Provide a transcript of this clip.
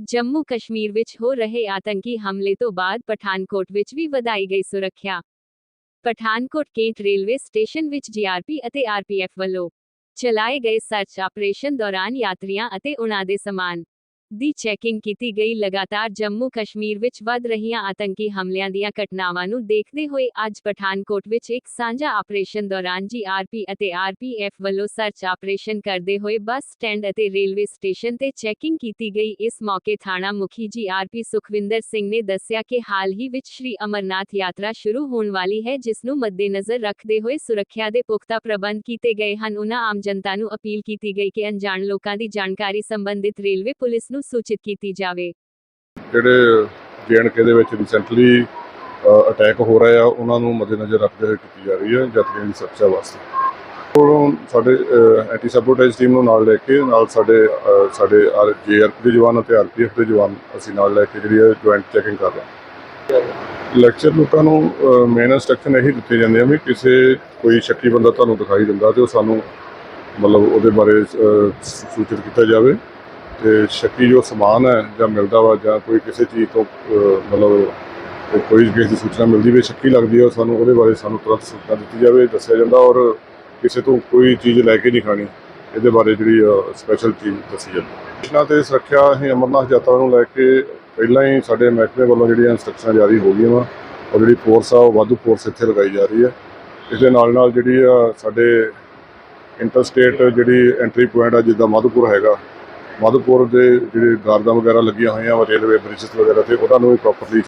ਜੰਮੂ ਕਸ਼ਮੀਰ ਵਿੱਚ ਹੋ ਰਹੇ ਆਤੰਕੀ ਹਮਲੇ ਤੋਂ ਬਾਅਦ ਪਠਾਨਕੋਟ ਵਿੱਚ ਵੀ ਵਧਾਈ ਗਈ ਸੁਰੱਖਿਆ। ਪਠਾਨਕੋਟ ਕੇਂਟ ਰੇਲਵੇ ਸਟੇਸ਼ਨ ਵਿੱਚ ਜੀਆਰਪੀ ਅਤੇ ਆਰਪੀਐਫ ਵੱਲੋਂ ਚਲਾਏ ਗਏ ਸਰਚ ਆਪਰੇਸ਼ਨ ਦੌਰਾਨ ਯਾਤਰੀਆਂ ਅਤੇ ਉਨ੍ਹਾਂ ਦੇ ਸਮਾਨ ਦੀ ਚੈਕਿੰਗ ਕੀਤੀ ਗਈ। ਲਗਾਤਾਰ ਜੰਮੂ ਕਸ਼ਮੀਰ ਵਿੱਚ ਵੱਧ ਰਹੀਆਂ ਆਤੰਕੀ ਹਮਲਿਆਂ ਦੀਆਂ ਘਟਨਾਵਾਂ ਨੂੰ ਦੇਖਦੇ ਹੋਏ ਅੱਜ ਪਠਾਨਕੋਟ ਵਿੱਚ ਇੱਕ ਸਾਂਝਾ ਆਪਰੇਸ਼ਨ ਦੌਰਾਨ ਜੀਆਰਪੀ ਅਤੇ ਆਰਪੀਐਫ ਵੱਲੋਂ ਸਰਚ ਆਪਰੇਸ਼ਨ ਕਰਦੇ ਹੋਏ ਬੱਸ ਸਟੈਂਡ ਅਤੇ ਰੇਲਵੇ ਸਟੇਸ਼ਨ ਤੇ ਚੈਕਿੰਗ ਕੀਤੀ ਗਈ। ਇਸ ਮੌਕੇ ਥਾਣਾ ਮੁਖੀ ਜੀਆਰਪੀ ਸੁਖਵਿੰਦਰ ਸਿੰਘ ਨੇ ਦੱਸਿਆ ਕਿ ਹਾਲ ਹੀ ਵਿੱਚ ਸ਼੍ਰੀ ਅਮਰਨਾਥ ਯਾਤਰਾ ਸ਼ੁਰੂ ਹੋਣ ਵਾਲੀ ਹੈ, ਜਿਸ ਨੂੰ ਮੱਦੇਨਜ਼ਰ ਰੱਖਦੇ ਹੋਏ ਸੁਰੱਖਿਆ ਦੇ ਪੁਖਤਾ ਪ੍ਰਬੰਧ ਕੀਤੇ ਗਏ ਹਨ। ਉਨ੍ਹਾਂ ਆਮ ਜਨਤਾ ਨੂੰ ਅਪੀਲ ਕੀਤੀ ਗਈ ਕਿ ਅਣਜਾਣ ਲੋਕਾਂ ਦੀ ਜਾਣਕਾਰੀ ਸੰਬੰਧਿਤ ਰੇਲਵੇ ਪੁਲਿਸ ਨੂੰ ਸੂਚਿਤ ਕੀਤੀ ਜਾਵੇ। ਜਿਹੜੇ ਜੇਐਨਕੇ ਦੇ ਵਿੱਚ ਰੀਸੈਂਟਲੀ ਅਟੈਕ ਹੋ ਰਹੇ ਆ ਉਹਨਾਂ ਨੂੰ ਮੱਦੇਨਜ਼ਰ ਰੱਖਦੇ ਹੋਏ ਕੀਤੀ ਜਾ ਰਹੀ ਹੈ ਯਾਤਰੀਆਂ ਦੀ ਸੁਰੱਖਿਆ ਵਾਸਤੇ। ਉਹ ਸਾਡੇ ਐਂਟੀ ਸਬੋਟੇਜ ਟੀਮ ਨੂੰ ਨਾਲ ਲੈ ਕੇ ਨਾਲ ਸਾਡੇ ਅ, ਸਾਡੇ ਜੇਆਰਪੀ ਦੇ ਜਵਾਨ ਅਤੇ ਆਰਪੀਐਫ ਦੇ ਜਵਾਨ ਅਸੀਂ ਨਾਲ ਲੈ ਕੇ ਜਿਹੜੀ ਹੈ ਜੁਆਇੰਟ ਚੈਕਿੰਗ ਕਰ ਰਹੇ ਹਾਂ। ਲੈਕਚਰ ਲੋਕਾਂ ਨੂੰ ਮੇਨ ਇਨਸਟਰਕਸ਼ਨ ਇਹੀ ਦਿੱਤੇ ਜਾਂਦੇ ਆ ਵੀ ਕਿਸੇ ਕੋਈ ਸ਼ੱਕੀ ਬੰਦਾ ਤੁਹਾਨੂੰ ਦਿਖਾਈ ਦਿੰਦਾ ਤੇ ਉਹ ਸਾਨੂੰ ਮਤਲਬ ਉਹਦੇ ਬਾਰੇ ਸੂਚਿਤ ਕੀਤਾ ਜਾਵੇ। ਤੇ ਸ਼ੱਕੀ ਜੋ ਸਮਾਨ ਹੈ ਜਾਂ ਮਿਲਦਾ ਵਾ ਜਾਂ ਕੋਈ ਕਿਸੇ ਚੀਜ਼ ਤੋਂ ਮਤਲਬ ਕੋਈ ਕਿਸੇ ਦੀ ਸੂਚਨਾ ਮਿਲਦੀ ਵੀ ਸ਼ੱਕੀ ਲੱਗਦੀ ਹੈ, ਉਹ ਸਾਨੂੰ ਉਹਦੇ ਬਾਰੇ ਸਾਨੂੰ ਤੁਰੰਤ ਸੂਚਨਾ ਦਿੱਤੀ ਜਾਵੇ, ਦੱਸਿਆ ਜਾਂਦਾ ਔਰ ਕਿਸੇ ਤੋਂ ਕੋਈ ਚੀਜ਼ ਲੈ ਕੇ ਨਹੀਂ ਖਾਣੀ। ਇਹਦੇ ਬਾਰੇ ਜਿਹੜੀ ਸਪੈਸ਼ਲ ਚੀਜ਼ ਦੱਸੀ ਜਾਂਦੀ ਇਹਨਾਂ ਤੇ ਸੁਰੱਖਿਆ ਹੀ ਅਮਰਨਾਥ ਯਾਤਰਾ ਨੂੰ ਲੈ ਕੇ ਪਹਿਲਾਂ ਹੀ ਸਾਡੇ ਮਹਿਕਮੇ ਵੱਲੋਂ ਜਿਹੜੀਆਂ ਇੰਸਟਰਕਸ਼ਨਾਂ ਜਾਰੀ ਹੋ ਗਈਆਂ ਵਾ ਔਰ ਜਿਹੜੀ ਫੋਰਸ ਆ, ਉਹ ਵਾਧੂ ਫੋਰਸ ਇੱਥੇ ਲਗਾਈ ਜਾ ਰਹੀ ਹੈ। ਇਸ ਦੇ ਨਾਲ ਨਾਲ ਜਿਹੜੀ ਆ ਸਾਡੇ ਇੰਟਰਸਟੇਟ ਜਿਹੜੀ ਐਂਟਰੀ ਪੁਆਇੰਟ ਆ, ਜਿੱਦਾਂ ਮਾਧੋਪੁਰ ਹੈਗਾ ਮਾਧੋਪੁਰ ਦੇ ਜਿਹੜੇ ਗਾਰਡਾਂ ਵਗੈਰਾ ਲੱਗੀਆਂ ਹੋਈਆਂ ਵਾ ਰੇਲਵੇ ਬ੍ਰਿਜਸ ਵਗੈਰਾ ਤੇ, ਉਹਨਾਂ ਨੂੰ ਵੀ ਪ੍ਰੋਪਰਲੀ